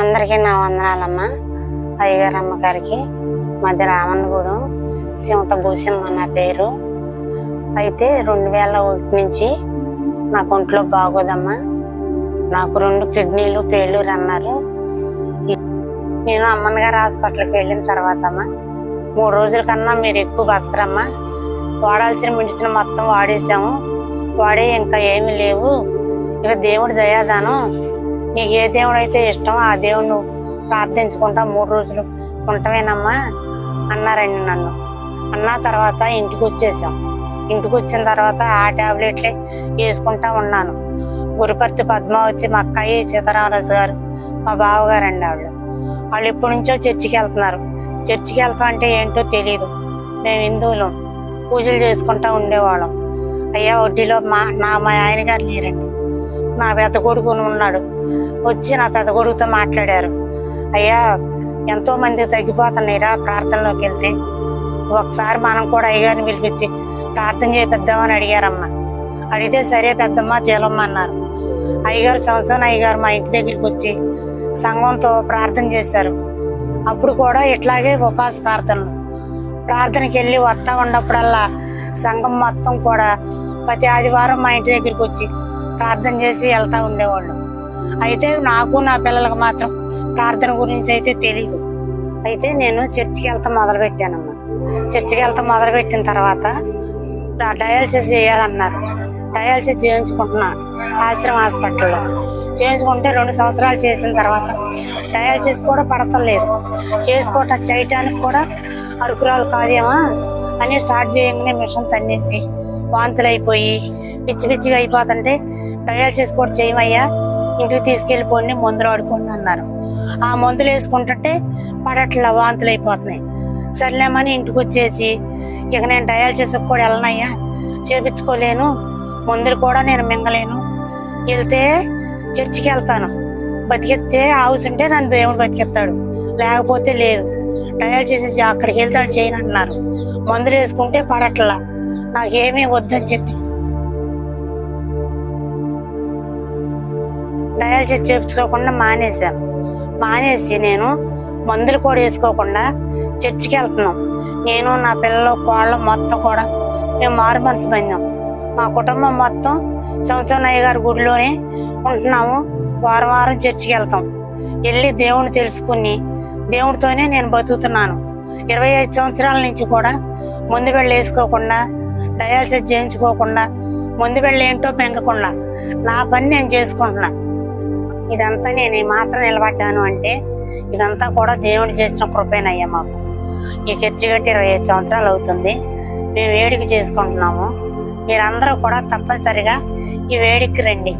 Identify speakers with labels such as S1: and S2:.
S1: అందరికీ నా వందనాలమ్మా. అయ్యగారు అమ్మగారికి మధ్య రామన్నగూడెం సిమట భూసమ్మ నా పేరు. అయితే రెండు వేల ఒకటి నుంచి నాకు ఒంట్లో బాగోదమ్మా. నాకు రెండు కిడ్నీలు పేళ్ళూరు అన్నారు. నేను అమ్మన్నగారు హాస్పిటల్కి వెళ్ళిన తర్వాత అమ్మా మూడు రోజుల కన్నా మీరు ఎక్కువ బతకరమ్మా. వాడాల్సిన మెడిసిన్ మొత్తం వాడేసాము వాడే ఇంకా ఏమీ లేవు. ఇక దేవుడి దయాదానం నీకు ఏ దేవుడు అయితే ఇష్టం ఆ దేవుడు ప్రార్థించుకుంటా మూడు రోజులు ఉంటవేనమ్మా అన్నారండి నన్ను. అన్న తర్వాత ఇంటికి వచ్చేసాం. ఇంటికి వచ్చిన తర్వాత ఆ టాబ్లెట్లే వేసుకుంటా ఉన్నాను. గురుపర్తి పద్మావతి మా అక్కయ్య సీతారామరాజు గారు మా బావగారండి ఆవిడ వాళ్ళు ఎప్పటి నుంచో చర్చికి వెళ్తున్నారు. చర్చికి వెళ్తాం అంటే ఏంటో తెలియదు మేము హిందువులం. పూజలు చేసుకుంటా ఉండేవాళ్ళం. అయ్యా వడ్డీలో మా నా మా ఆయన గారు లేరండి. నా పెద్ద కొడుకు ఉన్నాడు. వచ్చి నా పెద్ద కొడుకుతో మాట్లాడారు. అయ్యా ఎంతో మంది తగ్గిపోతున్నాయిరా ప్రార్థనలోకి వెళ్తే. ఒకసారి మనం కూడా అయ్యగారిని పిలిపించి ప్రార్థన చేపిద్దామని అడిగారమ్మా. అడిగితే సరే పెద్దమ్మ చేలమ్మ అన్నారు. అయ్యగారు సంవత్సరం అయ్యగారు మా ఇంటి దగ్గరికి వచ్చి సంఘంతో ప్రార్థన చేశారు. అప్పుడు కూడా ఇట్లాగే ఉపవాస ప్రార్థనలు. ప్రార్థనకి వెళ్ళి వస్తా ఉన్నప్పుడల్లా సంఘం మొత్తం కూడా ప్రతి ఆదివారం మా ఇంటి దగ్గరికి వచ్చి ప్రార్థన చేసి వెళ్తూ ఉండేవాళ్ళు. అయితే నాకు నా పిల్లలకు మాత్రం ప్రార్థన గురించి అయితే తెలియదు అయితే నేను చర్చికి వెళ్తా మొదలుపెట్టానమ్మా. చర్చికి వెళ్తా మొదలుపెట్టిన తర్వాత డయాలసిస్ చేయాలన్నారు. డయాలసిస్ చేయించుకుంటున్నా ఆశ్రమ హాస్పిటల్లో. చేయించుకుంటే రెండు సంవత్సరాలు చేసిన తర్వాత డయాలసిస్ కూడా పడతలేదు. చేసుకోవటం చేయటానికి కూడా అరుకురాలు కాదేమా అని స్టార్ట్ చేయగానే మిషన్ తన్నేసి వాంతులు అయిపోయి పిచ్చి పిచ్చిగా అయిపోతుంటే డయాలసిస్ కూడా చేయమయ్యా ఇంటికి తీసుకెళ్ళిపోండి మందులు ఆడుకోండి అన్నారు. ఆ మందులు వేసుకుంటుంటే పడట్లా వాంతులు అయిపోతున్నాయి సర్లేమని ఇంటికి వచ్చేసి ఇక నేను డయాలసిస్ కూడా వెళ్ళనయ్యా చేపించుకోలేను మందులు కూడా నేను మింగలేను. వెళ్తే చర్చికి వెళ్తాను. బతికెత్తే హౌస్ ఉంటే నన్ను దేవుడు బతికెత్తాడు లేకపోతే లేదు. డయల్ చేసేసి అక్కడికి వెళ్తాడు చేయను అంటున్నారు మందులు వేసుకుంటే పడట్లా. నాకేమీ వద్దని చెప్పి. డయాలసిస్ చేయించుకోకుండా మానేశాను మానేసి నేను మందులు కూడా వేసుకోకుండా చర్చికి వెళ్తున్నాం. నేను నా పిల్లలు కోళ్ళ మొత్తం కూడా మేము మారు మనసు పొందాం మా కుటుంబం మొత్తం సంవత్సరనాయ్య గారి గుడిలోనే ఉంటున్నాము. వారం వారం చర్చికి వెళ్తాం. వెళ్ళి దేవుని తెలుసుకుని దేవుడితోనే నేను బతుకుతున్నాను. ఇరవై ఐదు సంవత్సరాల నుంచి కూడా ముందు వెళ్ళి వేసుకోకుండా డయాలసిస్ చేయించుకోకుండా ముందు వెళ్ళి ఏంటో పెంగకుండా నా పని నేను చేసుకుంటున్నా. ఇదంతా నేను మాత్రం నిలబడ్డాను అంటే ఇదంతా కూడా దేవుడు చేసిన కృపేనయ్యా మాకు. ఈ చర్చి కట్టి ఇరవై ఐదు సంవత్సరాలు అవుతుంది. మేము వేడిక చేసుకుంటున్నాము. మీరందరూ కూడా తప్పనిసరిగా ఈ వేడికి రండి.